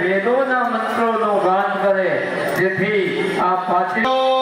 વેદોના મંત્રોનું ગાન કરે જેથી આ પાછળ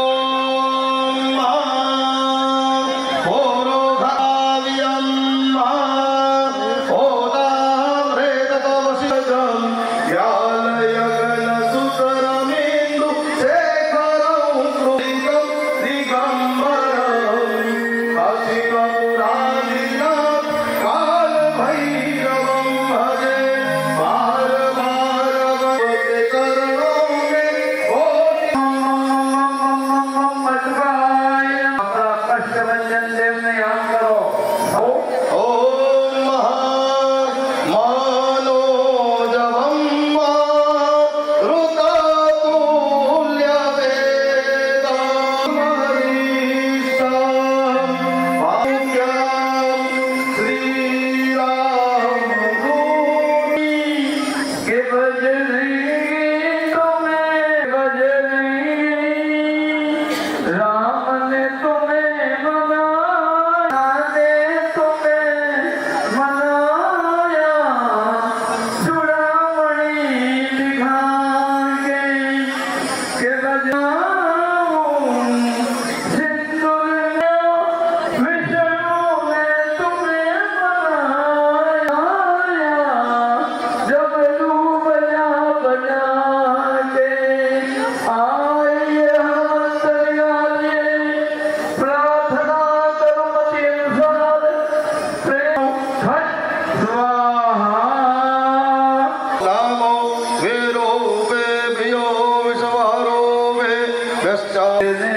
Amen.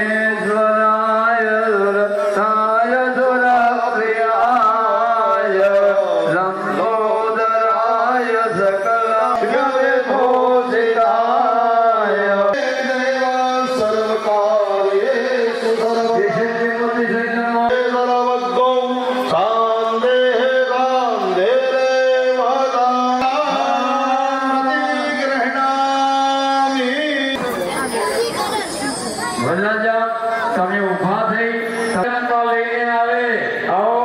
વનરાજા તમે ઊભા થઈ લઈને આવે. આવો.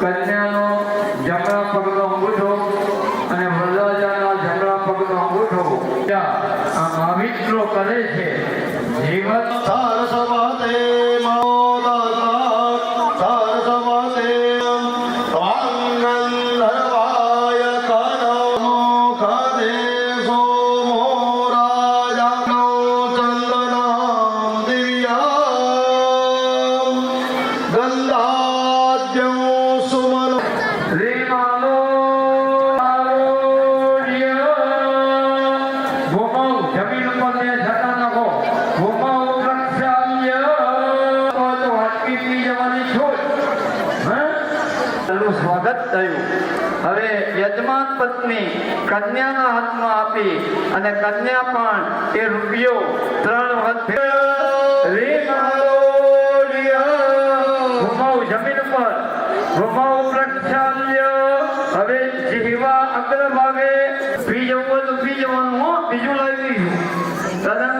કન્યાનો જમણા પગનો અંગૂઠો અને વરરાજાના જમણા પગનો અંગૂઠો. આ મહાવિત્રો કરે છે. જીવન સુમન થયું. હવે યજમાન પત્ની કન્યાના હાથમાં આપી અને કન્યા પણ એ રૂપિયો ત્રણ વખત જમીન પર ભૂમૌ પ્રક્ષાલ્ય હવે જીવા અગ્રભાગે પી જવું તો બીજું લાવી દીધું. તદન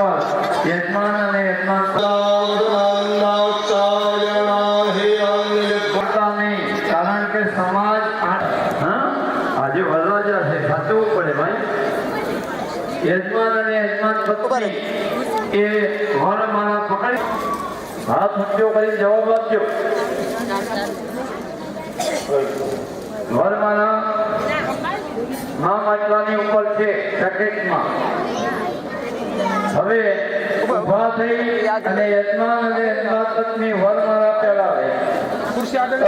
પર અને કારણ કે સમાજ આજે વરરાજા છે સાચવું પડે ભાઈ. યજમાન અને યજમાન પત્ની એ કરી જવાબ આપજો. વરમાળા મા માટલાની ઉપર છે પેકેટમાં હવે ઊભા થઈ અને યજમાન અને યજમાન પત્ની વરમાળા પહેરાવે ખુરશી આગળ.